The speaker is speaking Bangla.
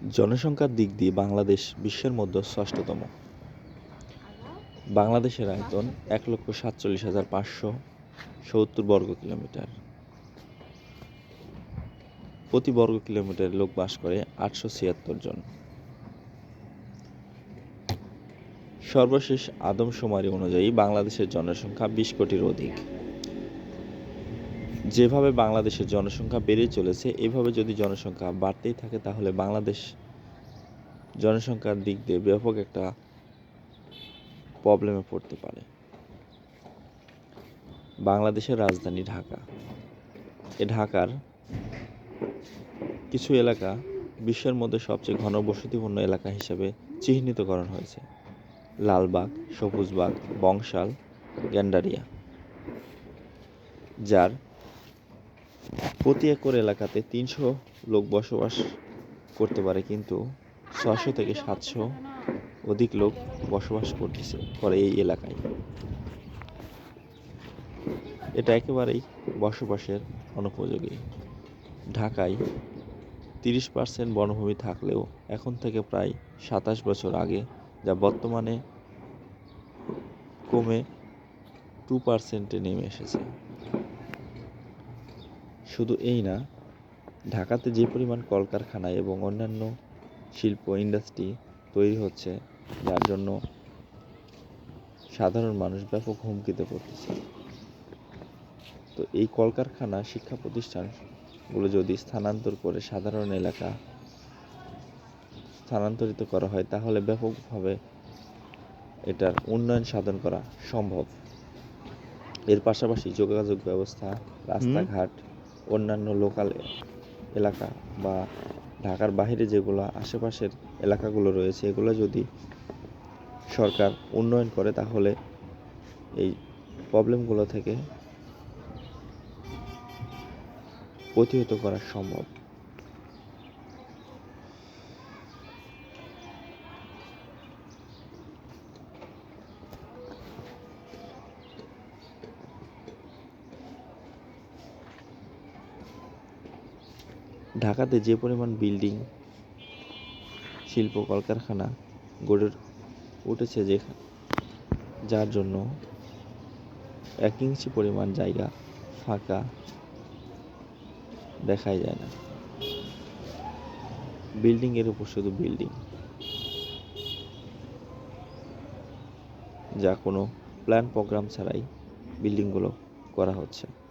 জনসংখ্যার দিক দিয়ে বাংলাদেশ বিশ্বের মধ্যে ষষ্ঠতম বাংলাদেশের আয়তন এক লক্ষ সাতচল্লিশ হাজার পাঁচশো সত্তর বর্গ কিলোমিটার। প্রতি বর্গ কিলোমিটারে লোক বাস করে আটশো ছিয়াত্তর জন। সর্বশেষ আদমশুমারি অনুযায়ী বাংলাদেশের জনসংখ্যা বিশ কোটির অধিক। যেভাবে বাংলাদেশের জনসংখ্যা বেড়ে চলেছে, এভাবে যদি জনসংখ্যা বাড়তেই থাকে, তাহলে বাংলাদেশ জনসংখ্যার দিক দিয়ে ব্যাপক একটা প্রবলেমে পড়তে পারে। বাংলাদেশের রাজধানী ঢাকা। এ ঢাকার কিছু এলাকা বিশ্বের মধ্যে সবচেয়ে ঘনবসতিপূর্ণ এলাকা হিসেবে চিহ্নিতকরণ হয়েছে। লালবাগ, সবুজবাগ, বংশাল, গ্যান্ডারিয়া, যার প্রতি একর এলাকাতে তিনশো লোক বসবাস করতে পারে, কিন্তু ছশো থেকে সাতশো অধিক লোক বসবাস করতেছে, করে এই এলাকায়। এটা একেবারেই বসবাসের অনুপযোগী। ঢাকায় তিরিশ পার্সেন্ট বনভূমি থাকলেও এখন থেকে প্রায় সাতাশ বছর আগে যা বর্তমানে কমে টু পার্সেন্টে নেমে এসেছে। শুধু এই না ঢাকাতে যে পরিমাণ কলকারখানা এবং অন্যান্য শিল্প ইন্ডাস্ট্রি তৈরি হচ্ছে যার জন্য সাধারণ মানুষ ব্যাপক হুমকিতে পড়তেছে। তো এই কলকারখানা শিক্ষা প্রতিষ্ঠানগুলো যদি স্থানান্তর করে সাধারণ এলাকা স্থানান্তরিত করা হয় তাহলে ব্যাপকভাবে এটার উন্নয়ন সাধন করা সম্ভব। এর পাশাপাশি যোগাযোগ ব্যবস্থা রাস্তাঘাট অন্যান্য লোকাল এলাকা বা ঢাকার বাইরে যেগুলো আশেপাশের এলাকাগুলো রয়েছে, এগুলো যদি সরকার উন্নয়ন করে তাহলে এই প্রবলেমগুলো থেকে প্রতিহত করা সম্ভব। ঢাকাতে যে পরিমাণ বিল্ডিং, শিল্প, কলকারখানা গড়ে উঠেছে যে, যার জন্য এক ইঞ্চি পরিমাণ জায়গা ফাঁকা দেখাই যায় না। বিল্ডিংয়ের উপর শুধু বিল্ডিং। যা কোনো প্ল্যান, প্রোগ্রাম ছাড়াই বিল্ডিংগুলো করা হচ্ছে।